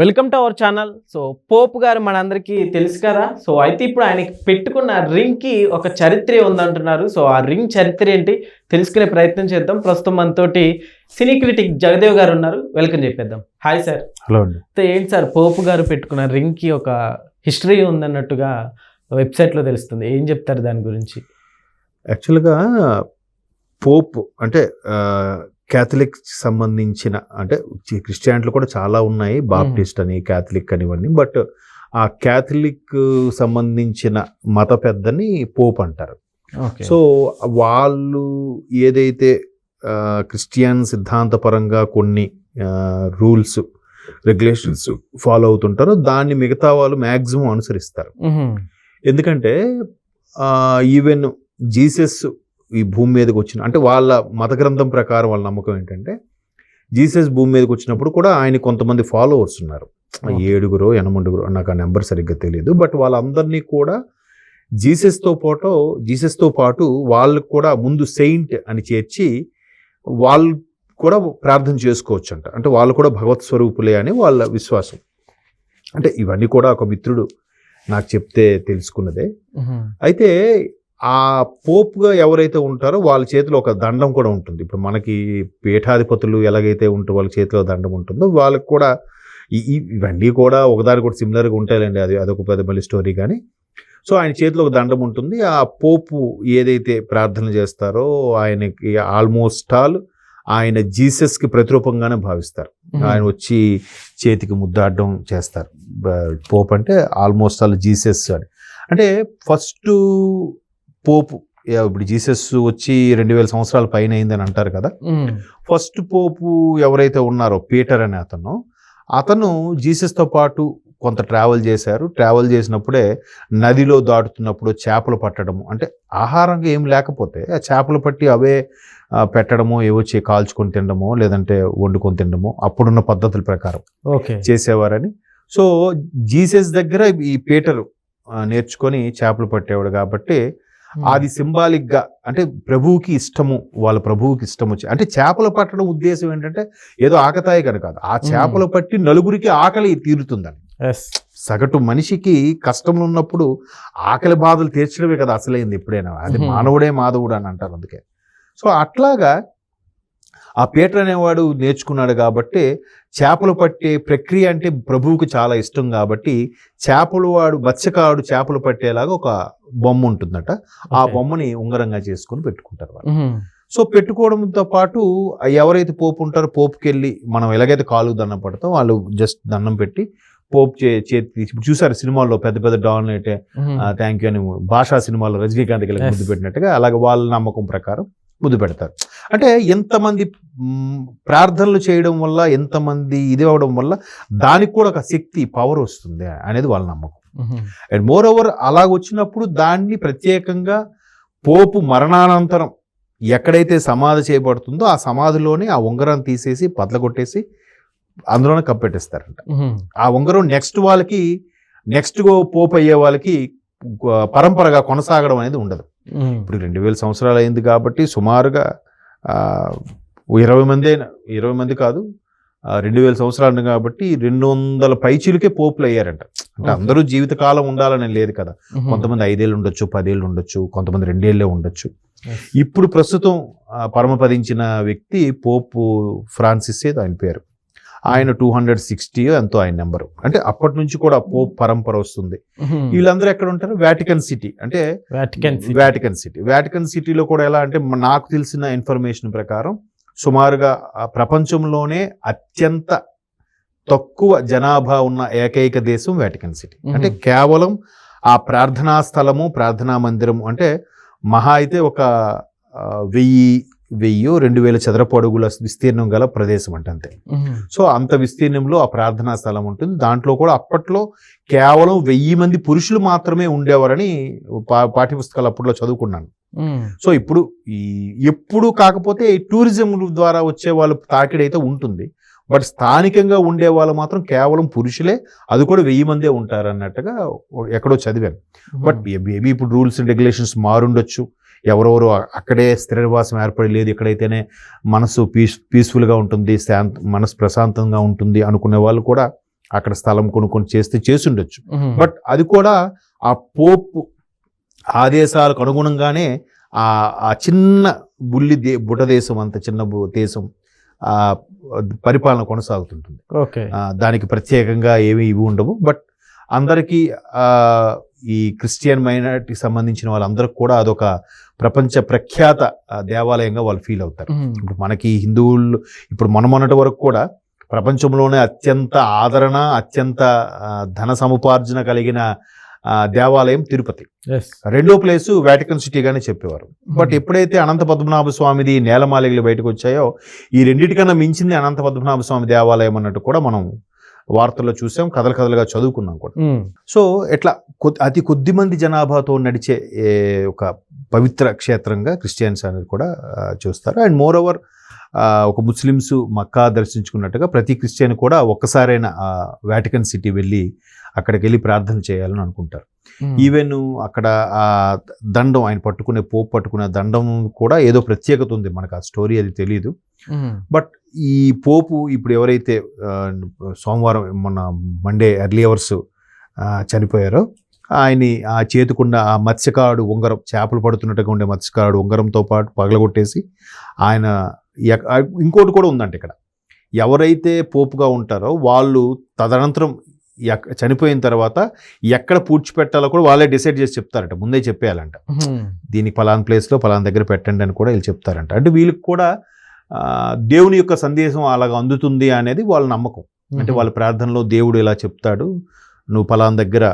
Welcome to our channel so pope garu మనందరికీ తెలుసు కదా? సో అయితే ఇప్పుడు ఆయనకి పెట్టుకున్న రింగ్కి ఒక చరిత్ర ఉందంటున్నారు. సో ఆ రింగ్ చరిత్ర ఏంటి? తెలుసుకునే ప్రయత్నం చేద్దాం. ప్రస్తుతం మనతోటి సినీ క్రిటిక్ జగదేవ్ గారు ఉన్నారు. వెల్కమ్ చెప్పేద్దాం. హాయ్ సార్ హలో అండి. అయితే ఏంటి సార్ పోప్ గారు పెట్టుకున్న రింగ్కి ఒక హిస్టరీ ఉందన్నట్టుగా వెబ్సైట్లో తెలుస్తుంది. ఏం చెప్తారు దాని గురించి? యాక్చువల్గా పోప్ అంటే క్యాథలిక్ సంబంధించిన అంటే క్రిస్టియానిట్లు కూడా చాలా ఉన్నాయి. బాప్టిస్ట్ అని క్యాథలిక్ అని ఇవన్నీ. బట్ ఆ క్యాథలిక్ సంబంధించిన మత పెద్దని పోప్ అంటారు. సో వాళ్ళు ఏదైతే క్రిస్టియన్ సిద్ధాంతపరంగా కొన్ని రూల్స్ రెగ్యులేషన్స్ ఫాలో అవుతుంటారో దాన్ని మిగతా వాళ్ళు మ్యాక్సిమం అనుసరిస్తారు. ఎందుకంటే ఈవెన్ జీసస్ ఈ భూమి మీదకి వచ్చిన అంటే వాళ్ళ మత గ్రంథం ప్రకారం వాళ్ళ నమ్మకం ఏంటంటే జీసస్ భూమి మీదకి వచ్చినప్పుడు కూడా ఆయన కొంతమంది ఫాలోవర్స్ ఉన్నారు. ఏడుగురో ఎనమండుగురో నాకు ఆ నెంబర్ సరిగ్గా తెలియదు బట్ వాళ్ళందరినీ కూడా జీసస్తో పాటు జీసస్తో పాటు వాళ్ళకు కూడా ముందు సెయింట్ అని చేర్చి వాళ్ళు కూడా ప్రార్థన చేసుకోవచ్చు అంట అంటే వాళ్ళు కూడా భగవత్ స్వరూపులే అని వాళ్ళ విశ్వాసం. అంటే ఇవన్నీ కూడా ఒక మిత్రుడు నాకు చెప్తే తెలుసుకున్నదే. అయితే ఆ పోప్గా ఎవరైతే ఉంటారో వాళ్ళ చేతిలో ఒక దండం కూడా ఉంటుంది. ఇప్పుడు మనకి పీఠాధిపతులు ఎలాగైతే ఉంటో వాళ్ళ చేతిలో దండం ఉంటుందో వాళ్ళకి కూడా ఇవన్నీ కూడా ఒకదాని కూడా సిమిలర్గా ఉంటాయండి అది అదొక పెద్ద మళ్ళీ స్టోరీ కానీ సో ఆయన చేతిలో ఒక దండం ఉంటుంది. ఆ పోపు ఏదైతే ప్రార్థన చేస్తారో ఆయనకి ఆల్మోస్ట్ ఆల్ ఆయన జీసస్కి ప్రతిరూపంగానే భావిస్తారు. ఆయన వచ్చి చేతికి ముద్దాడడం చేస్తారు. పోప్ అంటే ఆల్మోస్ట్ ఆల్ జీసస్ అని. అంటే ఫస్ట్ పోపు. ఇప్పుడు జీసస్ వచ్చి రెండు వేల సంవత్సరాల పైన అయిందని అంటారు కదా. ఫస్ట్ పోపు ఎవరైతే ఉన్నారో పీటర్ అనే అతను అతను జీసస్తో పాటు కొంత ట్రావెల్ చేశారు. ట్రావెల్ చేసినప్పుడే నదిలో దాటుతున్నప్పుడు చేపలు పట్టడము అంటే ఆహారంగా ఏం లేకపోతే ఆ చేపలు పట్టి అవే పెట్టడము ఏవో చే కాల్చుకొని తినడమో లేదంటే వండుకొని తినడమో అప్పుడున్న పద్ధతుల ప్రకారం ఓకే. చేసేవారని. సో జీసస్ దగ్గర ఈ పీటరు నేర్చుకొని చేపలు పట్టేవాడు కాబట్టి అది సింబాలిక్గా అంటే ప్రభువుకి ఇష్టము వాళ్ళ ప్రభువుకి ఇష్టం వచ్చి అంటే చేపలు పట్టడం ఉద్దేశం ఏంటంటే ఏదో ఆకతాయి కనుక కాదు. ఆ చేపలు పట్టి నలుగురికి ఆకలి తీరుతుందని. సగటు మనిషికి కష్టంలో ఉన్నప్పుడు ఆకలి బాధలు తీర్చడమే కదా అసలైంది ఎప్పుడైనా. అది Mhm. మానవుడే మాధవుడు అని అంటారు అందుకే. సో అట్లాగా ఆ పీటర్ అనేవాడు నేర్చుకున్నాడు కాబట్టి చేపలు పట్టే ప్రక్రియ అంటే ప్రభువుకు చాలా ఇష్టం కాబట్టి చేపలు వాడు మత్స్యకారుడు చేపలు పట్టేలాగా ఒక బొమ్మ ఉంటుందట. ఆ బొమ్మని ఉంగరంగా చేసుకుని పెట్టుకుంటారు వాళ్ళు. సో పెట్టుకోవడంతో పాటు ఎవరైతే పోపు ఉంటారో పోపుకి వెళ్ళి మనం ఎలాగైతే కాలు దండం పడతాం వాళ్ళు జస్ట్ దండం పెట్టి పోపు చే చేతి చూసారు సినిమాల్లో పెద్ద పెద్ద డాన్ అయితే థ్యాంక్ యూ అని భాషా సినిమాలో రజనీకాంత్కి Yes. ముద్దు పెట్టినట్టుగా అలాగే వాళ్ళ నమ్మకం ప్రకారం ముద్దు పెడతారు. అంటే ఎంతమంది ప్రార్థనలు చేయడం వల్ల ఎంతమంది ఇది అవడం వల్ల దానికి కూడా ఒక శక్తి పవర్ వస్తుంది అనేది వాళ్ళ నమ్మకం. అండ్ మోర్ ఓవర్ అలా వచ్చినప్పుడు దాన్ని ప్రత్యేకంగా పోపు మరణానంతరం ఎక్కడైతే సమాధి చేయబడుతుందో ఆ సమాధిలోనే ఆ ఉంగరం తీసేసి బదలగొట్టేసి అందులోనే కప్పెట్టేస్తారంట ఆ ఉంగరం నెక్స్ట్ వాళ్ళకి నెక్స్ట్ పోపు అయ్యే వాళ్ళకి పరంపరగా కొనసాగడం అనేది ఉండదు. ఇప్పుడు రెండు వేల సంవత్సరాలు అయింది కాబట్టి సుమారుగా ఇరవై మంది అయినా ఇరవై మంది కాదు రెండు వేల సంవత్సరాలు కాబట్టి రెండు వందల పైచీలకే పోపులు అయ్యారంట. అంటే. అందరూ జీవితకాలం ఉండాలని లేదు కదా. కొంతమంది ఐదేళ్ళు ఉండొచ్చు పదేళ్ళు ఉండొచ్చు కొంతమంది రెండేళ్ళే ఉండొచ్చు. ఇప్పుడు ప్రస్తుతం పరమపదించిన వ్యక్తి పోపు ఫ్రాన్సిస్ ఏదో ఆయన పేరు. ఆయన టూ హండ్రెడ్ సిక్స్టీ ఎంతో ఆయన నెంబరు. అంటే అప్పటి నుంచి కూడా పోప్ పరంపర వస్తుంది. వీళ్ళందరూ ఎక్కడ ఉంటారు? వాటికన్ సిటీ అంటే వాటికన్ వాటికన్ సిటీ వాటికన్ సిటీలో కూడా ఎలా అంటే నాకు తెలిసిన ఇన్ఫర్మేషన్ ప్రకారం సుమారుగా ఆ ప్రపంచంలోనే అత్యంత తక్కువ జనాభా ఉన్న ఏకైక దేశం వాటికన్ సిటీ అంటే Mhm. కేవలం ఆ ప్రార్థనా స్థలము ప్రార్థనా మందిరం అంటే మహా అయితే ఒక వెయ్యి వెయ్యి రెండు వేల చదరపు అడుగుల విస్తీర్ణం గల ప్రదేశం అంటే అంతే. సో అంత విస్తీర్ణంలో ఆ ప్రార్థనా స్థలం ఉంటుంది. దాంట్లో కూడా అప్పట్లో కేవలం వెయ్యి మంది పురుషులు మాత్రమే ఉండేవారని పా పాఠ్యపుస్తకాలు అప్పట్లో చదువుకున్నాను. సో ఇప్పుడు ఈ ఎప్పుడు కాకపోతే టూరిజం ద్వారా వచ్చే వాళ్ళు తాకిడి అయితే ఉంటుంది. బట్ స్థానికంగా ఉండే వాళ్ళు మాత్రం కేవలం పురుషులే అది కూడా వెయ్యి మందే ఉంటారు అన్నట్టుగా ఎక్కడో చదివాను. బట్ మేబీ ఇప్పుడు రూల్స్ అండ్ రెగ్యులేషన్స్ మారుండొచ్చు. ఎవరెవరు అక్కడే స్థిర నివాసం ఏర్పడి లేదు ఎక్కడైతేనే మనసు పీస్ పీస్ఫుల్గా ఉంటుంది శాంత మనసు ప్రశాంతంగా ఉంటుంది అనుకునే వాళ్ళు కూడా అక్కడ స్థలం కొనుక్కొని చేస్తే చేసుండొచ్చు. బట్ అది కూడా ఆ పోప్ ఆదేశాలకు అనుగుణంగానే ఆ చిన్న బుల్లి దే బుట దేశం అంత చిన్న దేశం పరిపాలన కొనసాగుతుంటుంది. దానికి ప్రత్యేకంగా ఏమీ ఇవి ఉండవు. బట్ అందరికీ ఆ, ఈ క్రిస్టియన్ మైనారిటీకి సంబంధించిన వాళ్ళందరికీ కూడా అదొక ప్రపంచ ప్రఖ్యాత దేవాలయంగా వాళ్ళు ఫీల్ అవుతారు. ఇప్పుడు మనకి హిందువులు ఇప్పుడు మన మొన్నటి వరకు కూడా ప్రపంచంలోనే అత్యంత ఆదరణ అత్యంత ధన సముపార్జన కలిగిన దేవాలయం తిరుపతి. రెండో ప్లేసు వాటికన్ సిటీగానే చెప్పేవారు. బట్ ఎప్పుడైతే అనంత పద్మనాభ స్వామిది నేలమాలిగలు బయటకు వచ్చాయో ఈ రెండింటికన్నా మించింది అనంత పద్మనాభ స్వామి దేవాలయం అన్నట్టు కూడా మనం వార్తల్లో చూసాం కథలు కథలుగా చదువుకున్నాం కూడా. మ్మ్. సో కొద్ది అతి కొద్ది మంది జనాభాతో నడిచే ఒక పవిత్ర క్షేత్రంగా క్రిస్టియన్స్ అనేది కూడా చూస్తారు. అండ్ మోర్ ఓవర్ ఒక ముస్లిమ్స్ మక్కా దర్శించుకున్నట్టుగా ప్రతి క్రిస్టియన్ కూడా ఒక్కసారైనా వాటికన్ సిటీ వెళ్ళి అక్కడికి వెళ్ళి ప్రార్థన చేయాలని అనుకుంటారు. ఈవెన్ అక్కడ ఆ దండం ఆయన పట్టుకునే పోపు పట్టుకునే దండం కూడా ఏదో ప్రత్యేకత ఉంది మనకు ఆ స్టోరీ అది తెలియదు. బట్ ఈ పోపు ఇప్పుడు ఎవరైతే సోమవారం మొన్న మండే ఎర్లీ అవర్స్ చనిపోయారో ఆయన్ని ఆ చేతికున్న ఆ మత్స్యకారుడు ఉంగరం చేపలు పడుతున్నట్టుగా ఉండే మత్స్యకారుడు ఉంగరంతో పాటు పగలగొట్టేసి ఆయన ఇంకోటి కూడా ఉందంట ఇక్కడ ఎవరైతే పోపుగా ఉంటారో వాళ్ళు తదనంతరం చనిపోయిన తర్వాత ఎక్కడ పూడ్చిపెట్టాలో కూడా వాళ్ళే డిసైడ్ చేసి చెప్తారట. ముందే చెప్పేయాలంట. దీనికి పలానా ప్లేస్లో పలానా దగ్గర పెట్టండి అని కూడా వీళ్ళు చెప్తారంట. అంటే వీళ్ళకి కూడా దేవుని యొక్క సందేశం అలాగ అందుతుంది అనేది వాళ్ళ నమ్మకం. అంటే వాళ్ళ ప్రార్థనలో దేవుడు ఇలా చెప్తాడు. నువ్వు పలానా దగ్గర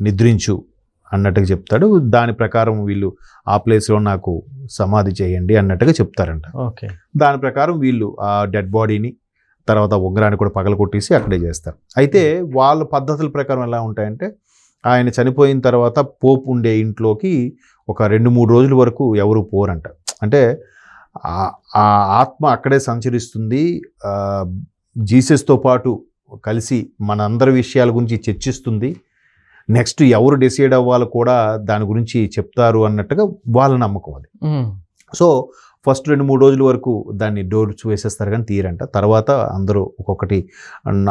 నిద్రించు అన్నట్టుగా చెప్తాడు. దాని ప్రకారం వీళ్ళు ఆ ప్లేస్లో నాకు సమాధి చేయండి అన్నట్టుగా చెప్తారంట. ఓకే. దాని ప్రకారం వీళ్ళు ఆ డెడ్ బాడీని తర్వాత ఉంగరాన్ని కూడా పగలగొట్టేసి అక్కడే చేస్తారు. అయితే వాళ్ళ పద్ధతుల ప్రకారం ఎలా ఉంటాయంటే ఆయన చనిపోయిన తర్వాత పోపు ఉండే ఇంట్లోకి ఒక రెండు మూడు రోజుల వరకు ఎవరు పోరంట. అంటే ఆ- ఆత్మ అక్కడే సంచరిస్తుంది. జీసస్తో పాటు కలిసి మనందరి విషయాల గురించి చర్చిస్తుంది. నెక్స్ట్ ఎవరు డిసైడ్ అవ్వాలో కూడా దాని గురించి చెప్తారు అన్నట్టుగా వాళ్ళ నమ్మకం అది. సో ఫస్ట్ రెండు మూడు రోజుల వరకు దాన్ని డోర్స్ వేసేస్తారు కానీ తీరంట తర్వాత అందరూ ఒక్కొక్కటి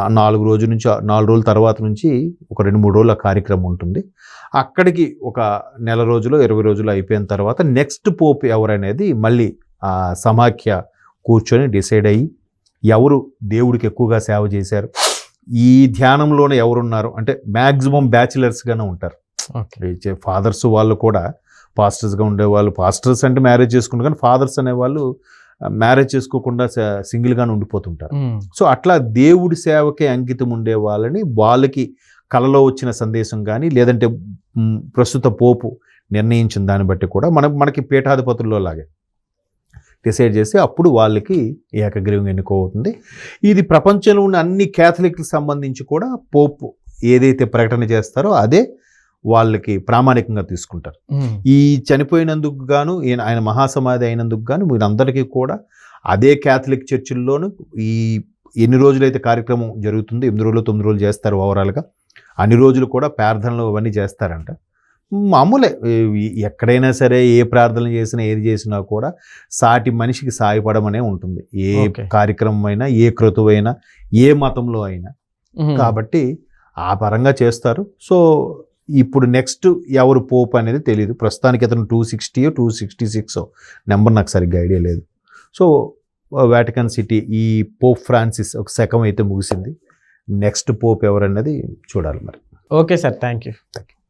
నాలుగు రోజుల నుంచి నాలుగు రోజుల తర్వాత నుంచి ఒక రెండు మూడు రోజుల కార్యక్రమం ఉంటుంది. అక్కడికి ఒక నెల రోజులు ఇరవై రోజులు అయిపోయిన తర్వాత నెక్స్ట్ పోప్ ఎవరనేది మళ్ళీ ఆ సమాఖ్య కూర్చొని డిసైడ్ అయ్యి ఎవరు దేవుడికి ఎక్కువగా సేవ చేశారు ఈ ధ్యానంలోనే ఎవరున్నారు అంటే మ్యాక్సిమం బ్యాచిలర్స్గానే ఉంటారు. ఫాదర్స్ వాళ్ళు కూడా పాస్టర్స్గా ఉండేవాళ్ళు. పాస్టర్స్ అంటే మ్యారేజ్ చేసుకుంటారు కానీ ఫాదర్స్ అనేవాళ్ళు మ్యారేజ్ చేసుకోకుండా సింగిల్గానే ఉండిపోతుంటారు. సో అట్లా దేవుడి సేవకే అంకితం ఉండే వాళ్ళని వాళ్ళకి కలలో వచ్చిన సందేశం కానీ లేదంటే ప్రస్తుత పోపు నిర్ణయించిన దాన్ని బట్టి కూడా మన మనకి పీఠాధిపతుల్లో లాగే డిసైడ్ చేసి అప్పుడు వాళ్ళకి ఏకగ్రీవం ఎన్నుకోవుతుంది ఇది ప్రపంచంలో ఉన్న అన్ని క్యాథలిక్కి సంబంధించి కూడా పోపు ఏదైతే ప్రకటన చేస్తారో అదే వాళ్ళకి ప్రామాణికంగా తీసుకుంటారు. ఈ చనిపోయినందుకు గాను ఈయన ఆయన మహాసమాధి అయినందుకు గాను మీరందరికీ కూడా అదే క్యాథలిక్ చర్చిల్లోనూ ఈ ఎన్ని రోజులైతే కార్యక్రమం జరుగుతుంది ఎనిమిది రోజులు తొమ్మిది రోజులు చేస్తారు ఓవరాల్గా అన్ని రోజులు కూడా ప్రార్థనలు అవన్నీ చేస్తారంట మామూలే ఎక్కడైనా సరే ఏ ప్రార్థన చేసినా ఏది చేసినా కూడా సాటి మనిషికి సాయపడమనే ఉంటుంది ఏ. కార్యక్రమం అయినా ఏ క్రతువైనా ఏ మతంలో అయినా. కాబట్టి ఆ పరంగా చేస్తారు సో ఇప్పుడు నెక్స్ట్ ఎవరు పోప్ అనేది తెలియదు ప్రస్తుతానికి అతను two sixty two sixty six number నాకు సరిగ్గా ఐడియా లేదు. సో వాటికన్ సిటీ ఈ పోప్ ఫ్రాన్సిస్ ఒక శకం అయితే ముగిసింది. నెక్స్ట్ పోప్ ఎవరన్నది చూడాలి మరి. Okay sir thank you